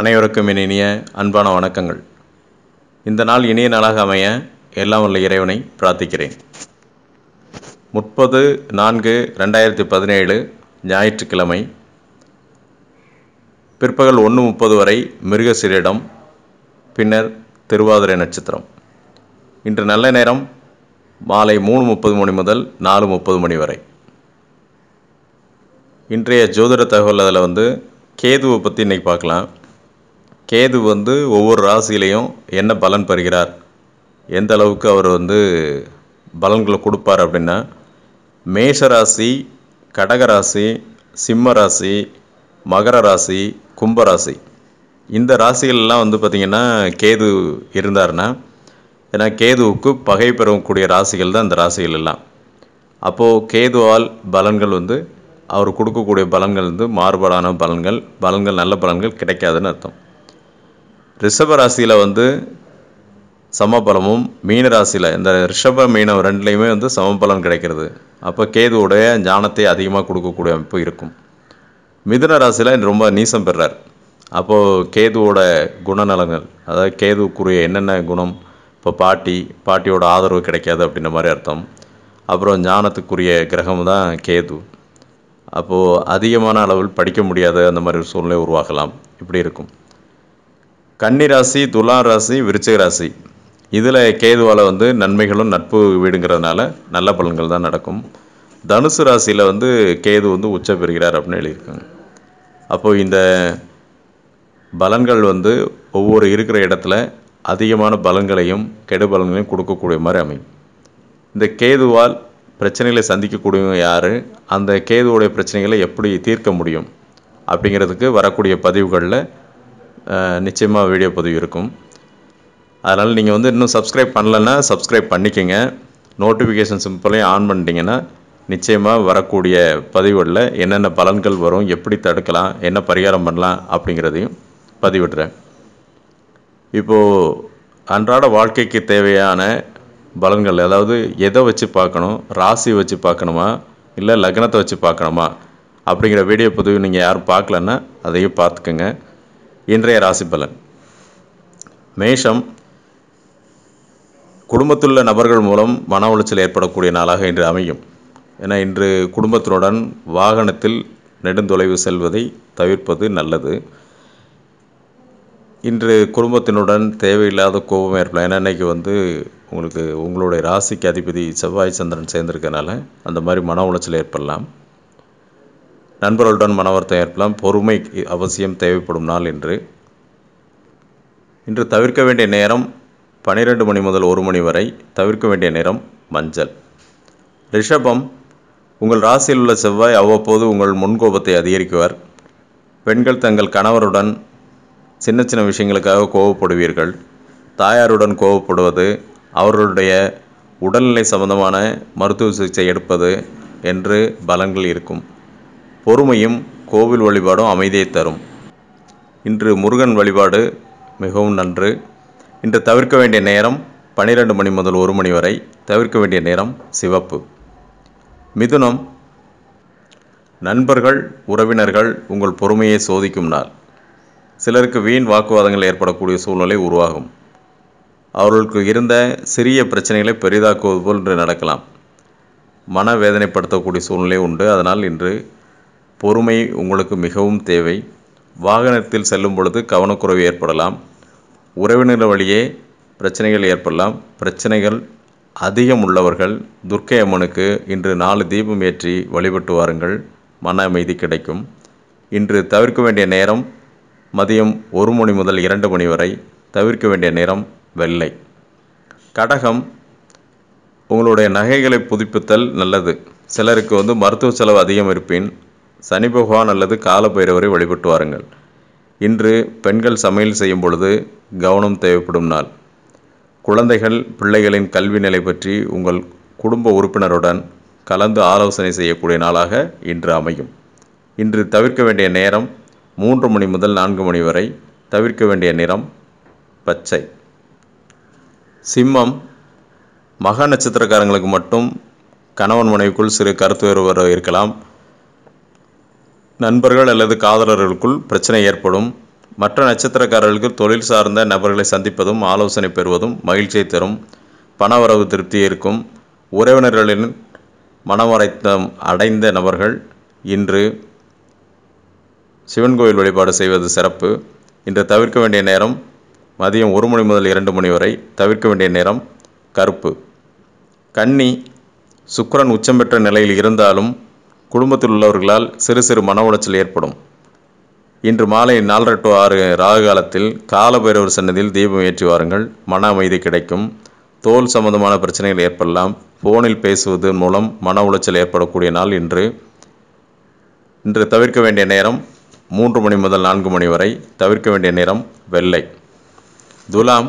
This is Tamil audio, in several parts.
அனைவருக்கும் என் இனிய அன்பான வணக்கங்கள். இந்த நாள் இனிய நாளாக அமைய எல்லாம் உள்ள இறைவனை பிரார்த்திக்கிறேன். முப்பது நான்கு ரெண்டாயிரத்தி பதினேழு ஞாயிற்றுக்கிழமை பிற்பகல் ஒன்று முப்பது வரை மிருகசிரிடம் பின்னர் திருவாதிரை நட்சத்திரம். இன்று நல்ல நேரம் மாலை மூணு முப்பது மணி முதல் நாலு முப்பது மணி வரை. இன்றைய ஜோதிட தகவல் அதில் வந்து கேதுவை பற்றி இன்றைக்கி பார்க்கலாம். கேது வந்து ஒவ்வொரு ராசியிலையும் என்ன பலன் பெறுகிறார்? எந்த அளவுக்கு அவர் வந்து பலன்களை கொடுப்பார் அப்படின்னா மேஷ ராசி கடக ராசி சிம்ம ராசி மகர ராசி கும்பராசி இந்த ராசிகள்லாம் வந்து பார்த்திங்கன்னா கேது இருந்தார்னா ஏன்னா கேதுவுக்கு பகை பெறக்கூடிய ராசிகள் தான் இந்த ராசிகள் எல்லாம் அப்போது கேதுவால் பலன்கள் வந்து அவர் கொடுக்கக்கூடிய பலன்கள் வந்து மாறுபாடான பலன்கள் பலன்கள் நல்ல பலன்கள் கிடைக்காதுன்னு அர்த்தம். ரிஷப ராசியில் வந்து சமபலமும் மீன ராசியில் இந்த ரிஷப மீனம் ரெண்டுலேயுமே வந்து சமபலன் கிடைக்கிறது. அப்போ கேதுவுடைய ஞானத்தை அதிகமாக கொடுக்கக்கூடிய அமைப்பு இருக்கும். மிதுன ராசியில் ரொம்ப நீசம் பெறார். அப்போது கேதுவோட குணநலங்கள் அதாவது கேதுவுக்குரிய என்னென்ன குணம் இப்போ பாட்டி பாட்டியோட ஆதரவு கிடைக்காது அப்படின்ற மாதிரி அர்த்தம். அப்புறம் ஞானத்துக்குரிய கிரகம் தான் கேது. அப்போது அதிகமான அளவில் படிக்க முடியாத அந்த மாதிரி ஒரு சூழ்நிலை உருவாகலாம். இப்படி இருக்கும். கன்னி ராசி துலா ராசி விருச்சிக ராசி. இதில் கேதுவால் வந்து நன்மைகளும் நட்பு வீடுங்கிறதுனால நல்ல பலன்கள் தான் நடக்கும். தனுசு ராசியில் வந்து கேது வந்து உச்ச பெறுகிறார் அப்படின்னு எழுதியிருக்காங்க. அப்போது இந்த பலன்கள் வந்து ஒவ்வொரு இருக்கிற இடத்துல அதிகமான பலன்களையும் கெடு பலன்களையும் கொடுக்கக்கூடிய மாதிரி அமையும். இந்த கேதுவால் பிரச்சனைகளை சந்திக்கக்கூடியவங்க யார்? அந்த கேதுவோடைய பிரச்சனைகளை எப்படி தீர்க்க முடியும்? அப்படிங்கிறதுக்கு வரக்கூடிய பதிவுகளில் நிச்சயமாக வீடியோ பதிவு இருக்கும் அதனால் நீங்கள் வந்து இன்னும் சப்ஸ்கிரைப் பண்ணலைன்னா சப்ஸ்கிரைப் பண்ணிக்கோங்க. நோட்டிஃபிகேஷன் சிம்பிளையும் ஆன் பண்ணிட்டீங்கன்னா நிச்சயமாக வரக்கூடிய பதிவுகளில் என்னென்ன பலன்கள் வரும் எப்படி தடுக்கலாம் என்ன பரிகாரம் பண்ணலாம் அப்படிங்கிறதையும் பதிவிடுறேன். இப்போது அன்றாட வாழ்க்கைக்கு தேவையான பலன்கள் அதாவது எதை வச்சு பார்க்கணும் ராசி வச்சு பார்க்கணுமா இல்லை லக்னத்தை வச்சு பார்க்கணுமா அப்படிங்கிற வீடியோ பதிவு நீங்கள் யாரும் பார்க்கலன்னா அதையும் பார்த்துக்கோங்க. இன்றைய ராசி பலன். மேஷம் குடும்பத்துள்ள நபர்கள் மூலம் மன உளைச்சல் ஏற்படக்கூடிய நாளாக இன்று அமையும். என இன்று குடும்பத்தினுடன் வாகனத்தில் நெடுந்தொலைவு செல்வதை தவிர்ப்பது நல்லது. இன்று குடும்பத்தினுடன் தேவையில்லாத கோபம் ஏற்படலாம். ஏன்னா இன்றைக்கி வந்து உங்களுக்கு உங்களுடைய ராசிக்கு அதிபதி செவ்வாய் சந்திரன் சேர்ந்திருக்கனால அந்த மாதிரி மன உளைச்சல் ஏற்படலாம். நண்பர்களுடன் மனவர்த்தம் ஏற்படலாம் பொறுமை அவசியம் தேவைப்படும் நாள் என்று இன்று தவிர்க்க வேண்டிய நேரம் பனிரெண்டு மணி முதல் ஒரு மணி வரை தவிர்க்க வேண்டிய நேரம் மஞ்சள். ரிஷபம் உங்கள் ராசியில் உள்ள செவ்வாய் அவ்வப்போது உங்கள் முன்கோபத்தை அதிகரிக்குவார். பெண்கள் தங்கள் கணவருடன் சின்ன சின்ன விஷயங்களுக்காக கோவப்படுவீர்கள் தாயாருடன் கோவப்படுவது அவர்களுடைய உடல்நிலை சம்பந்தமான மருத்துவ சிகிச்சை எடுப்பது என்று பலன்கள் இருக்கும். பொறுமையும் கோவில் வழிபாடும் அமைதியை தரும். இன்று முருகன் வழிபாடு மிகவும் நன்று. இன்று தவிர்க்க வேண்டிய நேரம் பன்னிரெண்டு மணி முதல் ஒரு மணி வரை தவிர்க்க வேண்டிய நேரம் சிவப்பு. மிதுனம் நண்பர்கள் உறவினர்கள் உங்கள் பொறுமையை சோதிக்கும் நாள். சிலருக்கு வீண் வாக்குவாதங்கள் ஏற்படக்கூடிய சூழ்நிலை உருவாகும். அவர்களுக்கு இருந்த சிறிய பிரச்சனைகளை பெரிதாக்குவது போல் இன்று நடக்கலாம். மன வேதனைப்படுத்தக்கூடிய சூழ்நிலை உண்டு. அதனால் இன்று பொறுமை உங்களுக்கு மிகவும் தேவை. வாகனத்தில் செல்லும் பொழுது கவனக்குறைவு ஏற்படலாம். உறவினர் வழியே பிரச்சனைகள் ஏற்படலாம். பிரச்சனைகள் அதிகம் உள்ளவர்கள் துர்க்கை அம்மனுக்கு இன்று நாலு தீபம் ஏற்றி வழிபட்டு வாருங்கள். மன அமைதி கிடைக்கும். இன்று தவிர்க்க வேண்டிய நேரம் மதியம் ஒரு மணி முதல் இரண்டு மணி வரை தவிர்க்க வேண்டிய நேரம் வெள்ளை. கடகம் உங்களுடைய நகைகளை புதுப்பித்தல் நல்லது. சிலருக்கு வந்து மருத்துவ செலவு அதிகம் இருப்பின் சனி பகவான் அல்லது காலபைரவரை வழிபட்டு வாருங்கள். இன்று பெண்கள் சமையல் செய்யும் பொழுது கவனம் தேவைப்படும் நாள். குழந்தைகள் பிள்ளைகளின் கல்வி நிலை பற்றி உங்கள் குடும்ப உறுப்பினருடன் கலந்து ஆலோசனை செய்யக்கூடிய நாளாக இன்று அமையும். இன்று தவிர்க்க வேண்டிய நேரம் மூன்று மணி முதல் நான்கு மணி வரை தவிர்க்க வேண்டிய நிறம் பச்சை. சிம்மம் மக நட்சத்திரக்காரங்களுக்கு மட்டும் கணவன் மனைவிக்குள் சிறு கருத்து வேறுபாடு இருக்கலாம். நண்பர்கள் அல்லது காதலர்களுக்குள் பிரச்சனை ஏற்படும். மற்ற நட்சத்திரக்காரர்களுக்கு தொழில் சார்ந்த நபர்களை சந்திப்பதும் ஆலோசனை பெறுவதும் மகிழ்ச்சியை தரும். பணவரவு திருப்தி இருக்கும் உறவினர்களின் மனமரைத்தம் அடைந்த நபர்கள் இன்று சிவன் கோயில் வழிபாடு செய்வது சிறப்பு. இன்று தவிர்க்க வேண்டிய நேரம் மதியம் ஒரு மணி முதல் இரண்டு மணி வரை தவிர்க்க வேண்டிய நேரம் கருப்பு. கன்னி சுக்கரன் உச்சம் பெற்ற நிலையில் இருந்தாலும் குடும்பத்தில் உள்ளவர்களால் சிறு சிறு மன உளைச்சல் ஏற்படும். இன்று மாலை நாலரை டு ஆறு ராகு காலத்தில் காலபைரவர் சன்னதியில் தீபம் ஏற்றி வாருங்கள். மன அமைதி கிடைக்கும். தோல் சம்பந்தமான பிரச்சனைகள் ஏற்படலாம். ஃபோனில் பேசுவதன் மூலம் மன உளைச்சல் ஏற்படக்கூடிய நாள் இன்று. இன்று தவிர்க்க வேண்டிய நேரம் மூன்று மணி முதல் நான்கு மணி வரை தவிர்க்க வேண்டிய நேரம் வெள்ளை. துலாம்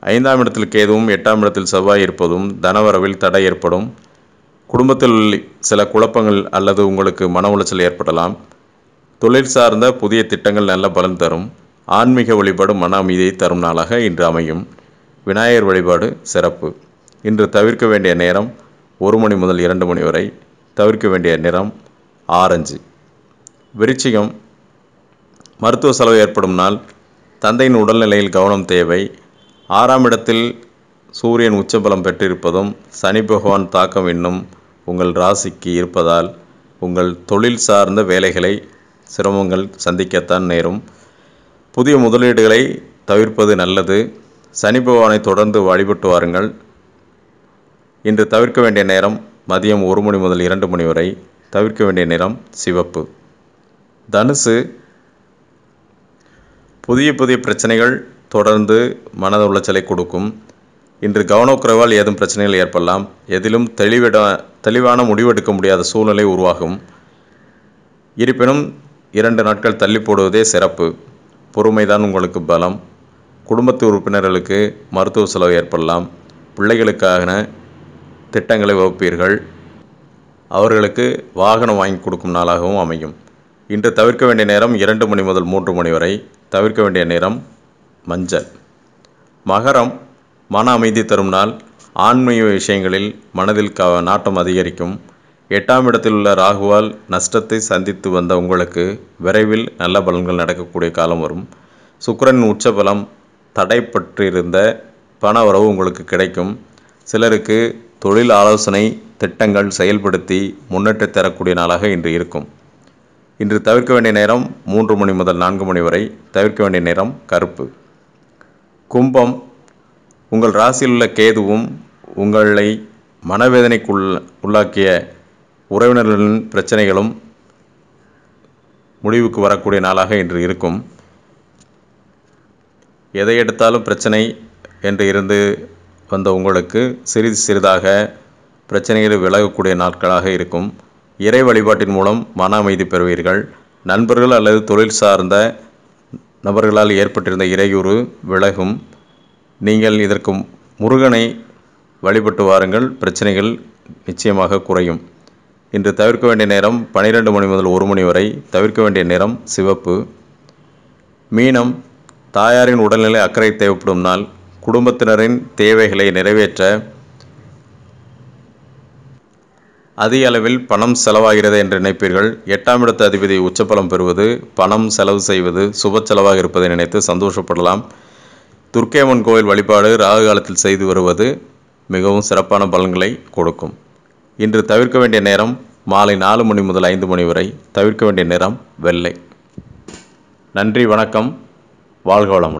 ஐந்தாம் இடத்தில் கேதுவும் எட்டாம் இடத்தில் செவ்வாய் இருப்பதும் தனவரவில் தடை ஏற்படும். குடும்பத்தில் சில குழப்பங்கள் அல்லது உங்களுக்கு மன உளைச்சல் ஏற்படலாம். தொழில் சார்ந்த புதிய திட்டங்கள் நல்ல பலன் தரும். ஆன்மீக வழிபாடு மன அமைதியை தரும் நாளாக இன்று அமையும். விநாயகர் வழிபாடு சிறப்பு. இன்று தவிர்க்க வேண்டிய நேரம் ஒரு மணி முதல் இரண்டு மணி வரை தவிர்க்க வேண்டிய நிறம் ஆரஞ்சு. விருச்சிகம். மருத்துவ செலவு ஏற்படும் நாள். தந்தையின் உடல்நிலையில் கவனம் தேவை. ஆறாம் இடத்தில் சூரியன் உச்சபலம் பெற்றிருப்பதும் சனி பகவான் தாக்கம் இன்னும் உங்கள் ராசிக்கு இருப்பதால் உங்கள் தொழில் சார்ந்த வேலைகளை சிரமங்கள் சந்திக்கத்தான் நேரும். புதிய முதலீடுகளை தவிர்ப்பது நல்லது. சனி பகவானை தொடர்ந்து வழிபட்டு வாருங்கள். இன்று தவிர்க்க வேண்டிய நேரம் மதியம் ஒரு மணி முதல் இரண்டு மணி வரை தவிர்க்க வேண்டிய நிறம் சிவப்பு. தனுசு புதிய புதிய பிரச்சனைகள் தொடர்ந்து மனத உளைச்சலை கொடுக்கும். இன்று கவனக்குறைவால் ஏதும் பிரச்சனைகள் ஏற்படலாம். எதிலும் தெளிவிட தெளிவான முடிவெடுக்க முடியாத சூழ்நிலை உருவாகும். இருப்பினும் இரண்டு நாட்கள் தள்ளி போடுவதே சிறப்பு. பொறுமைதான் உங்களுக்கு பலம். குடும்பத்து உறுப்பினர்களுக்கு மருத்துவ செலவு ஏற்படலாம். பிள்ளைகளுக்கான திட்டங்களை வகுப்பீர்கள். அவர்களுக்கு வாகனம் வாங்கி கொடுக்கும் நாளாகவும் அமையும். இன்று தவிர்க்க வேண்டிய நேரம் இரண்டு மணி முதல் மூன்று மணி வரை தவிர்க்க வேண்டிய நேரம் மஞ்சள். மகரம் மன அமைதி தரும் நாள். ஆன்மீக விஷயங்களில் மனதில் க நாட்டம் அதிகரிக்கும். எட்டாம் இடத்தில் உள்ள ராகுவால் நஷ்டத்தை சந்தித்து வந்த உங்களுக்கு விரைவில் நல்ல பலன்கள் நடக்கக்கூடிய காலம் வரும். சுக்கிரனின் உச்சபலம் தடைப்பட்டிருந்த பண உறவு உங்களுக்கு கிடைக்கும். சிலருக்கு தொழில் ஆலோசனை திட்டங்கள் செயல்படுத்தி முன்னேற்றி தரக்கூடிய நாளாக இன்று இருக்கும். இன்று தவிர்க்க வேண்டிய நேரம் மூன்று மணி முதல் நான்கு மணி வரை தவிர்க்க வேண்டிய நேரம் கருப்பு. கும்பம் உங்கள் ராசியில் உள்ள கேதுவும் உங்களை மனவேதனைக்குள் உள்ளாக்கிய உறவினர்களின் பிரச்சனைகளும் முடிவுக்கு வரக்கூடிய நாளாக இன்று இருக்கும். எதை எடுத்தாலும் பிரச்சனை என்று இருந்து வந்த உங்களுக்கு சிறிது சிறிதாக பிரச்சனைகள் விலகக்கூடிய நாட்களாக இருக்கும். இறை வழிபாட்டின் மூலம் மன அமைதி பெறுவீர்கள். நண்பர்கள் அல்லது தொழில் சார்ந்த நபர்களால் ஏற்பட்டிருந்த இறையூறு விலகும். நீங்கள் இதற்கு முருகனை வழிபட்டு வாருங்கள். பிரச்சனைகள் நிச்சயமாக குறையும். இன்று தவிர்க்க வேண்டிய நேரம் பனிரெண்டு மணி முதல் ஒரு மணி வரை தவிர்க்க வேண்டிய நிறம் சிவப்பு. மீனம் தாயாரின் உடல்நிலை அக்கறை தேவைப்படும் நாள். குடும்பத்தினரின் தேவைகளை நிறைவேற்ற அதிக அளவில் பணம் செலவாகிறது என்று நினைப்பீர்கள். எட்டாம் இடத்து அதிபதி உச்சபலம் பெறுவது பணம் செலவு செய்வது சுப செலவாக இருப்பதை நினைத்து சந்தோஷப்படலாம். துர்க்கேமன் கோயில் வழிபாடு ராகு காலத்தில் செய்து வருவது மிகவும் சிறப்பான பலன்களை கொடுக்கும். இன்று தவிர்க்க வேண்டிய நேரம் மாலை நாலு மணி முதல் ஐந்து மணி வரை தவிர்க்க வேண்டிய நேரம் வெள்ளை. நன்றி வணக்கம். வாழ்க வளமுடன்.